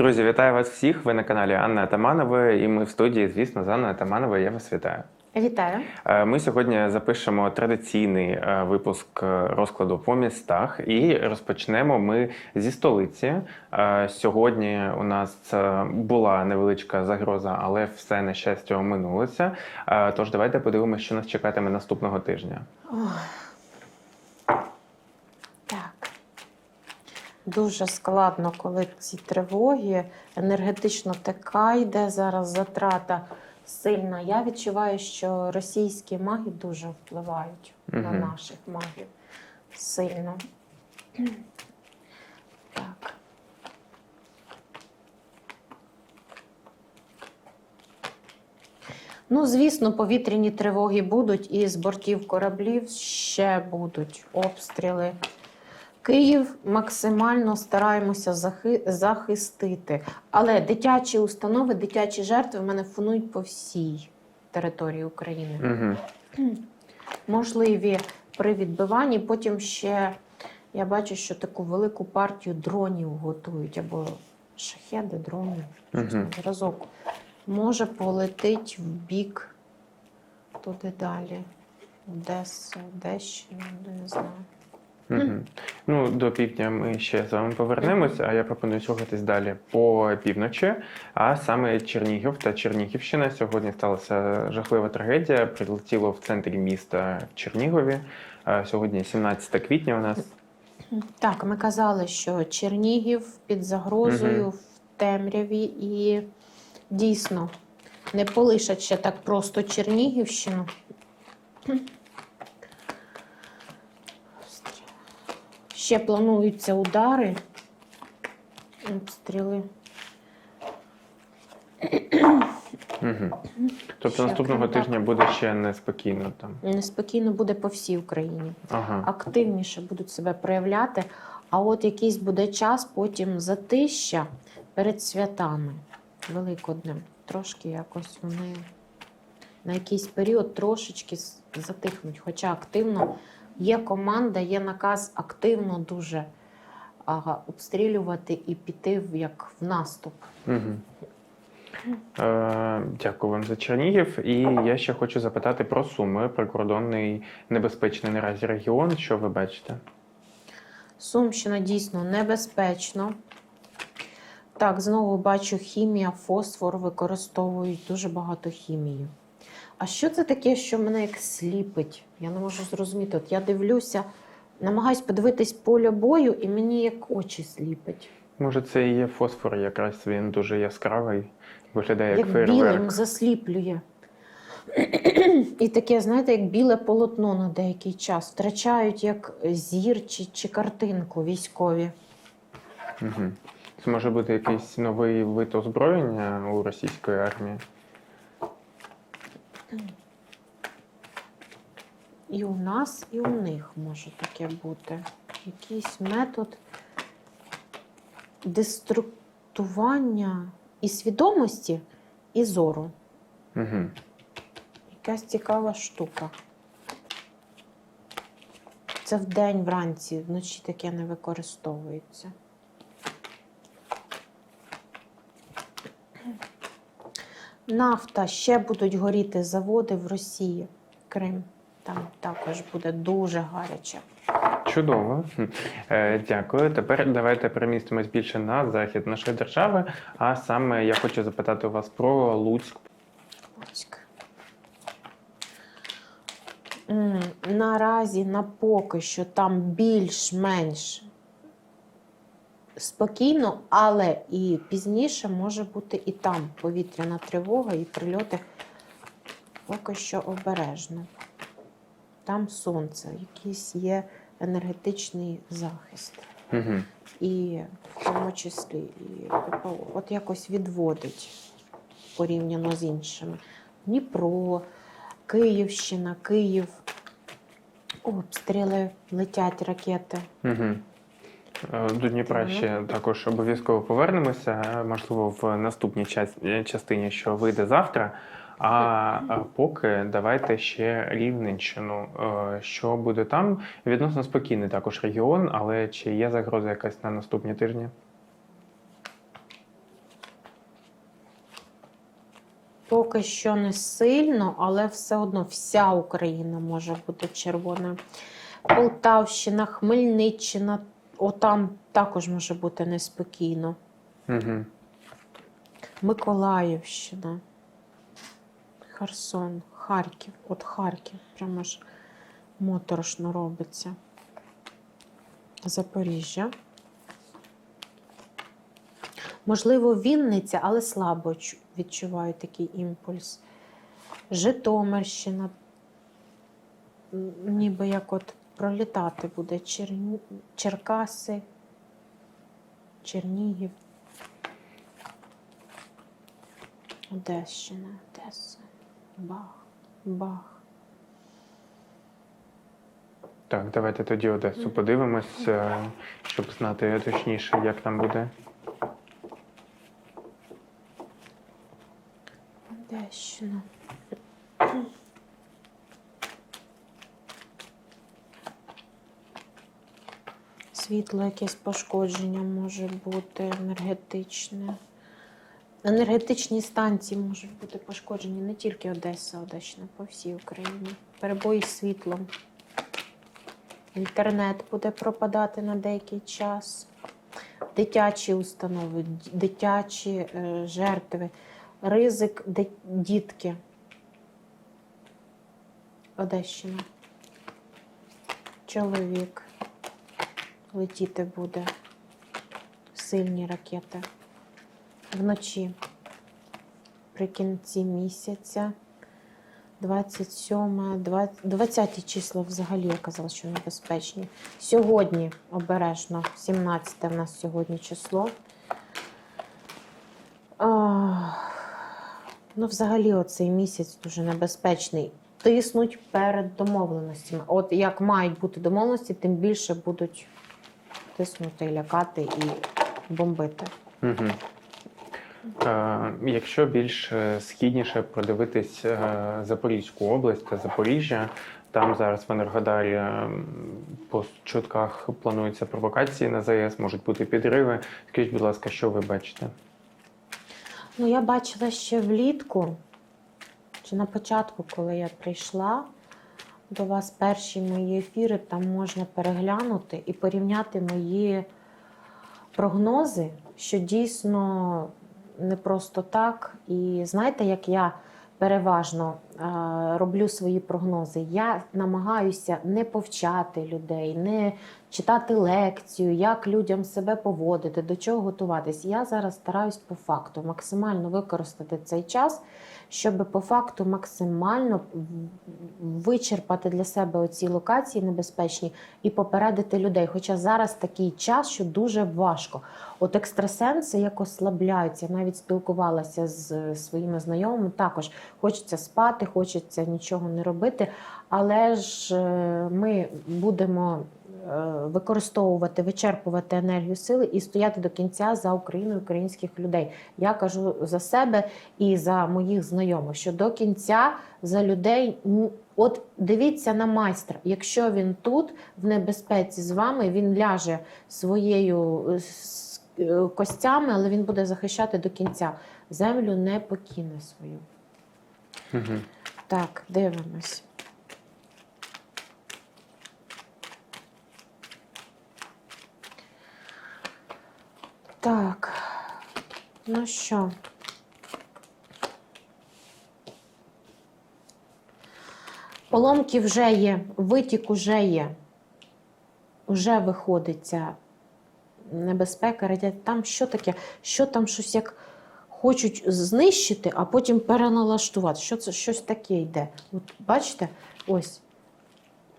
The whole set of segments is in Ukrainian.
Друзі, вітаю вас всіх. Ви на каналі Анна Атаманової, і ми в студії, звісно, з Анною Атамановою. Я вас вітаю. Вітаю. Е, Ми сьогодні запишемо традиційний е, випуск е, розкладу по містах і розпочнемо ми зі столиці. Сьогодні у нас була невеличка загроза, але все на щастя оминулося. Тож давайте подивимося, що нас чекатиме наступного тижня. Так. Дуже складно, коли ці тривоги, енергетично така йде зараз затрата сильна. Я відчуваю, що російські маги дуже впливають на наших магів сильно. Так. Ну, звісно, повітряні тривоги будуть, і з бортів кораблів ще будуть обстріли. Київ максимально стараємося захи- захистити. Але дитячі установи, дитячі жертви в мене фонують по всій території України. Угу. Можливі при відбиванні. Потім ще я бачу, що таку велику партію дронів готують або шахеди, дрони. щось Мгм. Разок. Може полетить в бік туди далі. Одеса, Одещина, не знаю. Угу. Ну, до півдня ми ще з вами повернемось, а я пропоную слухатись далі по півночі. А саме Чернігів та Чернігівщина. Сьогодні сталася жахлива трагедія. Прилетіло в центрі міста в Чернігові. Сьогодні 17 квітня у нас. Так, ми казали, що Чернігів під загрозою Мгм. в темряві і дійсно не полишать ще так просто Чернігівщину. Ще плануються удари, обстріли. Угу. Тобто Ще наступного так. тижня буде ще неспокійно там. Неспокійно буде по всій Україні. Ага. активніше будуть себе проявляти. А от якийсь буде час, потім затища перед святами Великоднем. Трошки якось вони на якийсь період трошечки затихнуть. Хоча активно є команда, є наказ активно дуже ага, обстрілювати і піти в, як в наступ. Угу. Е, дякую вам за Чернігів. І я ще хочу запитати про Суми, прикордонний небезпечний наразі регіон. Що ви бачите? Сумщина дійсно небезпечно. Так, знову бачу хімія, фосфор використовують дуже багато хімії. А що це таке, що мене як сліпить? Я не можу зрозуміти. От я дивлюся, намагаюсь подивитись поле бою, і мені як очі сліпить. Може, це і є фосфор, якраз він дуже яскравий, виглядає як, Як фейерверк. білим засліплює. І таке, знаєте, як біле полотно на деякий час. Втрачають як зір чи, чи картинку військові. Угу. Це може бути якийсь новий вид озброєння у російської армії. І у нас, і у них може таке бути. Якийсь метод деструктування і свідомості, і зору. Угу. Якась цікава штука. Це вдень вранці, вночі таке не використовується. Нафта ще будуть горіти заводи в Росії, Крим. Там також буде дуже гаряче. Чудово. Е, Дякую. Тепер давайте перемістимось більше на захід нашої держави. А саме я хочу запитати у вас про Луцьк. Луцьк. Наразі на поки що там більш-менш спокійно, але і пізніше може бути і там повітряна тривога і прильоти поки що обережно. Там сонце, якийсь є енергетичний захист. Угу. І в тому числі і ППО. От якось відводить порівняно з іншими. Дніпро, Київщина, Київ. Обстріли, летять ракети. Угу. До Дніпра ще також обов'язково повернемося. Можливо, в наступній е, частині, що вийде завтра. А поки давайте ще Рівненщину. Е, Що буде там? Відносно спокійний також регіон, але чи є загроза якась на наступні тижні? Поки що не сильно, але все одно вся Україна може бути червоною. Полтавщина, Хмельниччина, отам також може бути неспокійно. Угу. Миколаївщина, Херсон, Харків. От Харків, прямо ж моторошно робиться. Запоріжжя. Можливо, Вінниця, але слабо відчуваю такий імпульс. Житомирщина. Ніби як от пролітати буде Черні... Черкаси, Чернігів. Одещина, Одеса. Бах, бах. Так, давайте тоді Одесу подивимось, е, щоб знати точніше, як там буде. Одещина. Світло якесь пошкодження може бути енергетичне. Енергетичні станції можуть бути пошкоджені не тільки Одеса, Одещина, по всій Україні. Перебої з світлом. Інтернет буде пропадати на деякий час. Дитячі установи, дитячі е, жертви, ризик дітки. Одещина. Чоловік. Летіти буде. Сильні ракети. Вночі. При кінці місяця. 27, 20, 20 числа взагалі я казала, що небезпечні. Сьогодні обережно, 17 в нас сьогодні число. Ну, взагалі, оцей місяць дуже небезпечний. Тиснуть перед домовленостями. От як мають бути домовленості, тим більше будуть тиснути, лякати і бомбити. Угу. Е, якщо більш е, східніше продивитись е, Запорізьку область та Запоріжжя, там зараз в Енергодарі е, по чутках плануються провокації на ЗАЕС, можуть бути підриви. Скажіть, будь ласка, що ви бачите? Ну, я бачила ще влітку, чи на початку, коли я прийшла до вас перші мої ефіри, там можна переглянути і порівняти мої прогнози, що дійсно не просто так. І знаєте, як я переважно е, роблю свої прогнози? Я намагаюся не повчати людей, не читати лекцію, як людям себе поводити, до чого готуватись. Я зараз стараюсь по факту максимально використати цей час, щоб по факту максимально вичерпати для себе оці локації небезпечні і попередити людей. Хоча зараз такий час, що дуже важко. От екстрасенси як ослабляються. Навіть спілкувалася з своїми знайомими. Також хочеться спати, хочеться нічого не робити. Але ж е, ми будемо використовувати, вичерпувати енергію сили і стояти до кінця за Україну і українських людей. Я кажу за себе і за моїх знайомих, що до кінця за людей. От дивіться на майстра. Якщо він тут в небезпеці з вами, він ляже своєю е, е, костями, але він буде захищати до кінця. Землю не покине свою. Угу. Так, дивимось. Так, ну що? Поломки вже є, витік уже є. Уже виходиться небезпека. радіація. Там що таке? Що там щось як хочуть знищити, а потім переналаштувати. Що це щось таке йде? От бачите, ось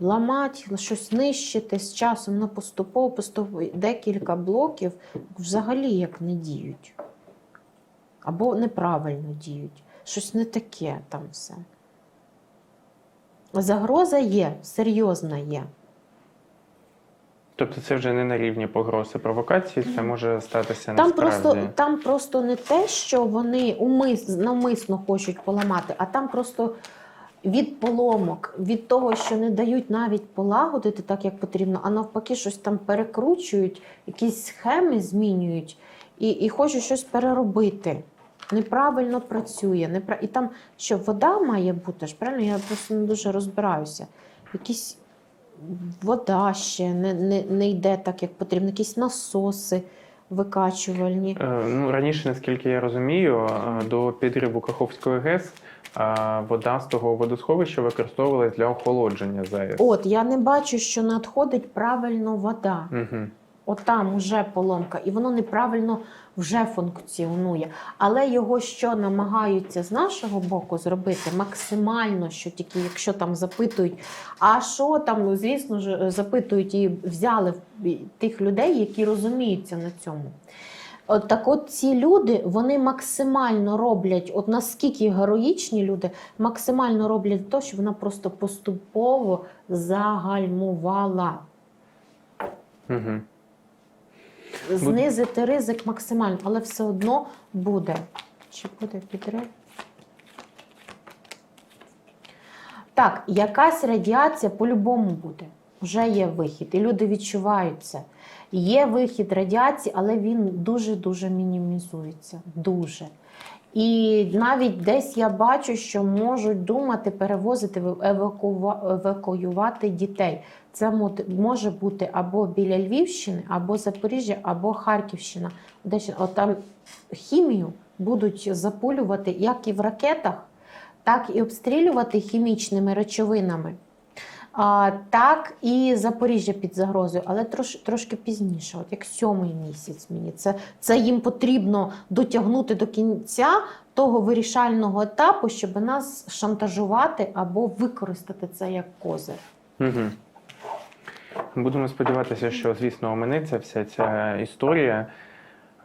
ламати, щось нищити з часом на поступово, поступово декілька блоків взагалі як не діють. Або неправильно діють. Щось не таке там все. Загроза є, серйозна є. Тобто це вже не на рівні погрози провокації, це може статися Там насправді. просто, там просто не те, що вони умис, навмисно хочуть поламати, а там просто від поломок, від того, що не дають навіть полагодити так, як потрібно, а навпаки, щось там перекручують, якісь схеми змінюють і, і хочуть щось переробити. неправильно працює. Непра... І там що вода має бути ж, правильно? Я просто не дуже розбираюся. Якісь вода ще не, не, не йде так, як потрібно, якісь насоси викачувальні. Е, Ну, раніше, наскільки я розумію, е, до підриву Каховської ГЕС А вода з того водосховища використовувалась для охолодження ЗАЕС. От я не бачу, що надходить правильно вода. Угу. От там вже поломка, і воно неправильно вже функціонує. Але його що намагаються з нашого боку зробити максимально, що тільки якщо там запитують, а що там, ну, звісно ж, запитують і взяли тих людей, які розуміються на цьому. От так от ці люди вони максимально роблять, от наскільки героїчні люди, максимально роблять те, що вона просто поступово загальмувала. Угу. Знизити ризик максимально, але все одно буде. Чи буде підрив? Так, якась радіація по-любому буде. Вже є вихід, і люди відчувають це. Є вихід радіації, але він дуже-дуже мінімізується. Дуже. І навіть десь я бачу, що можуть думати перевозити, евакуювати дітей. Це може бути або біля Львівщини, або Запоріжжя, або Харківщина. От там хімію будуть запулювати як і в ракетах, так і обстрілювати хімічними речовинами. Так і Запоріжжя під загрозою, але трош, трошки пізніше, от як сьомий місяць мені. Це, це їм потрібно дотягнути до кінця того вирішального етапу, щоб нас шантажувати або використати це як козир. Угу. Будемо сподіватися, що, звісно, оминеться вся ця історія.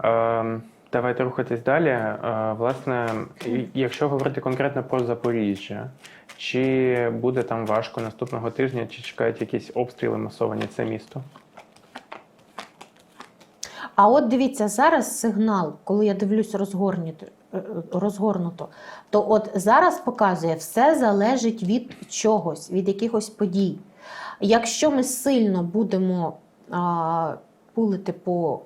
Е, давайте рухатись далі. Е, власне, якщо говорити конкретно про Запоріжжя, чи буде там важко наступного тижня, чи чекають якісь обстріли масовані це місто? А от дивіться, зараз сигнал, коли я дивлюсь розгорнуто, е, розгорнуто, то от зараз показує, все залежить від чогось, від якихось подій. Якщо ми сильно будемо а, пулити по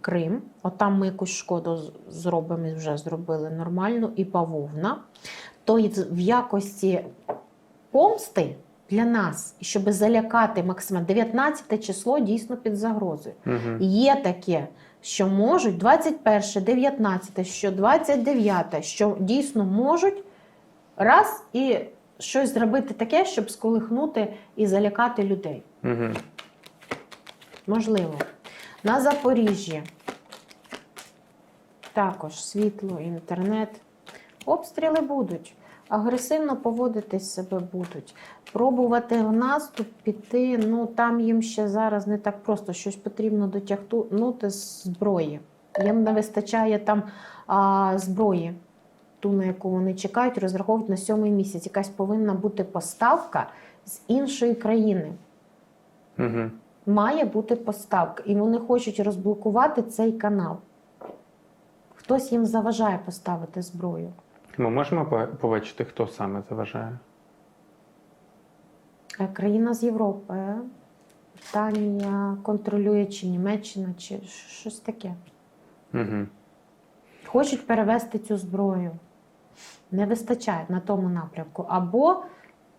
Крим, от там ми якусь шкоду зробимо, і вже зробили нормально, і бавовна, то в- в якості помсти для нас, щоб залякати максимально 19 число дійсно під загрозою. Угу. Є таке, що можуть 21, 19, що 29, що дійсно можуть раз і щось зробити таке, щоб сколихнути і залякати людей. Угу. Можливо. На Запоріжжі також світло, інтернет. Обстріли будуть. Агресивно поводитись себе будуть. Пробувати в наступ піти, ну там їм ще зараз не так просто, щось потрібно дотягнути з зброї. Їм не вистачає там а, зброї, ту, на яку вони чекають, розраховують на сьомий місяць. Якась повинна бути поставка з іншої країни Угу. має бути поставка, і вони хочуть розблокувати цей канал. Хтось їм заважає поставити зброю. Ми можемо побачити, хто саме заважає? Е, Країна з Європи, Британія контролює чи Німеччина, чи щось таке. Угу. Хочуть перевести цю зброю. Не вистачає на тому напрямку. Або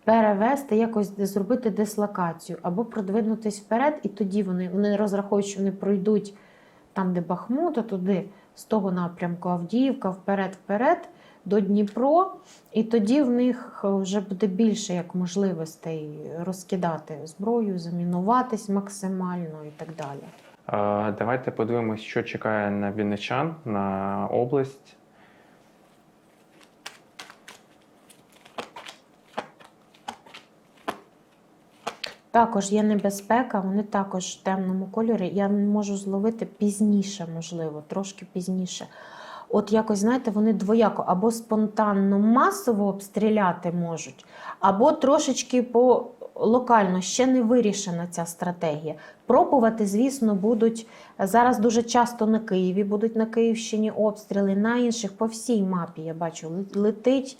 перевести, якось зробити дислокацію, або продвинутись вперед, і тоді вони, вони розраховують, що вони пройдуть там, де Бахмут, а туди з того напрямку Авдіївка, вперед-вперед до Дніпро, і тоді в них е, вже буде більше як можливостей розкидати зброю, замінуватись максимально і так далі. Давайте подивимось, що чекає на вінничан, на область. Також є небезпека, вони також в темному кольорі. Я можу зловити пізніше, можливо, трошки пізніше. От якось, знаєте, вони двояко або спонтанно масово обстріляти можуть, або трошечки по локально ще не вирішена ця стратегія. Пробувати, звісно, будуть зараз дуже часто на Києві, будуть на Київщині обстріли, на інших по всій мапі я бачу, летить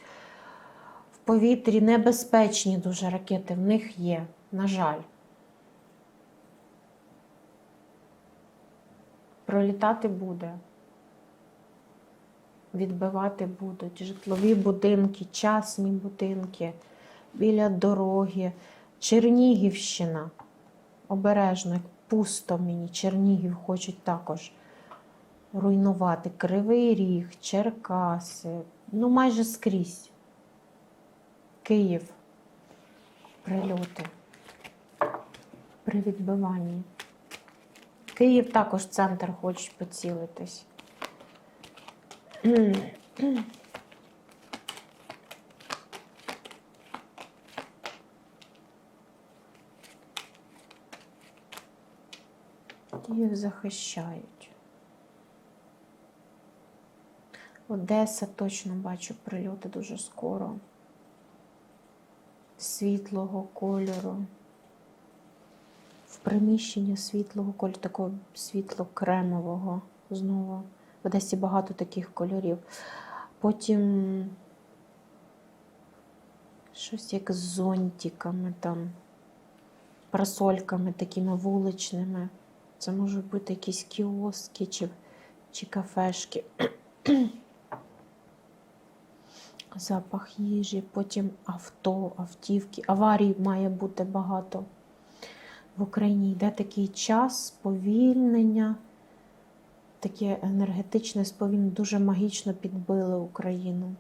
в повітрі небезпечні дуже ракети. В них є, на жаль. Пролітати буде. Відбивати будуть. Житлові будинки, частні будинки, біля дороги, Чернігівщина. Обережно, як пусто мені. Чернігів хочуть також руйнувати. Кривий Ріг, Черкаси, ну майже скрізь. Київ. Прильоти при відбиванні. Київ також центр хочуть поцілитись. Київ захищають. Одеса точно бачу прильоти дуже скоро. Світлого кольору. В приміщенні світлого кольору, такого світло-кремового знову. В Одесі багато таких кольорів. Потім щось як з зонтиками там, парасольками такими вуличними. Це можуть бути якісь кіоски чи, чи кафешки. Запах їжі, потім авто, автівки. Аварій має бути багато. В Україні йде такий час сповільнення, таке енергетичне сповільнення, дуже магічно підбили Україну.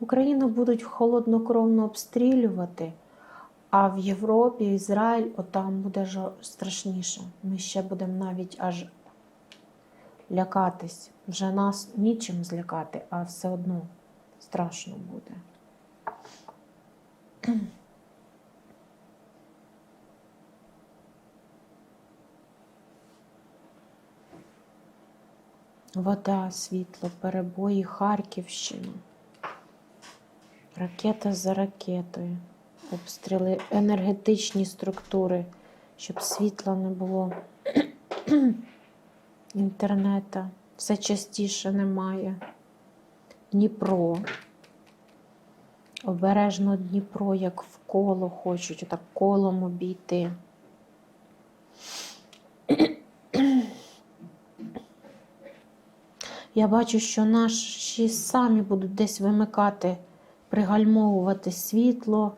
Україну будуть холоднокровно обстрілювати, а в Європі, Ізраїль, отам буде жо- страшніше. Ми ще будемо навіть аж лякатись. Вже нас нічим злякати, а все одно страшно буде. Вода, світло, перебої, Харківщина. Ракета за ракетою. Обстріли, енергетичні структури, щоб світла не було. Інтернета все частіше немає. Дніпро. Обережно Дніпро, як в коло хочуть, отак колом обійти. Я бачу, що наші самі будуть десь вимикати, пригальмовувати світло,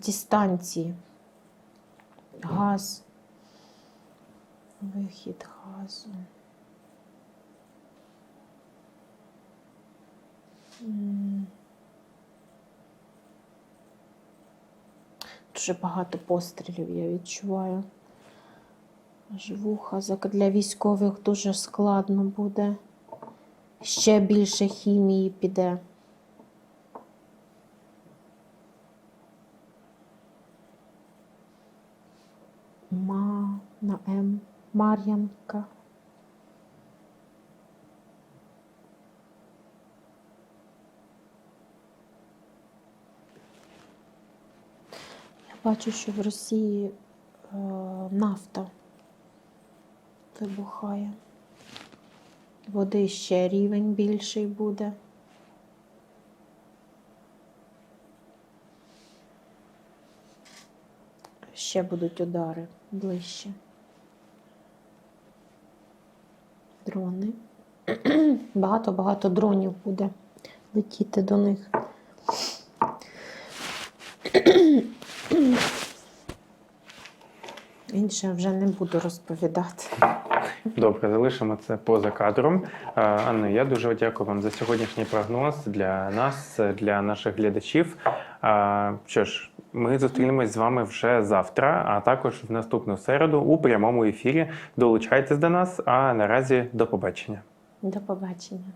ці станції. Газ. Вихід газу. Дуже багато пострілів я відчуваю. Аж вуха для військових дуже складно буде. Ще більше хімії піде. Ма на М. Мар'янка. Я бачу, що в Росії е, нафта вибухає. Води ще рівень більший буде. Ще будуть удари ближче. Дрони. Багато-багато дронів буде летіти до них. Інше вже не буду розповідати. Добре, залишимо це поза кадром. Е, Анна, я дуже дякую вам за сьогоднішній прогноз для нас, для наших глядачів. Е, Що ж, ми зустрінемось з вами вже завтра, а також в наступну середу у прямому ефірі. Долучайтесь до нас. А наразі до побачення. До побачення.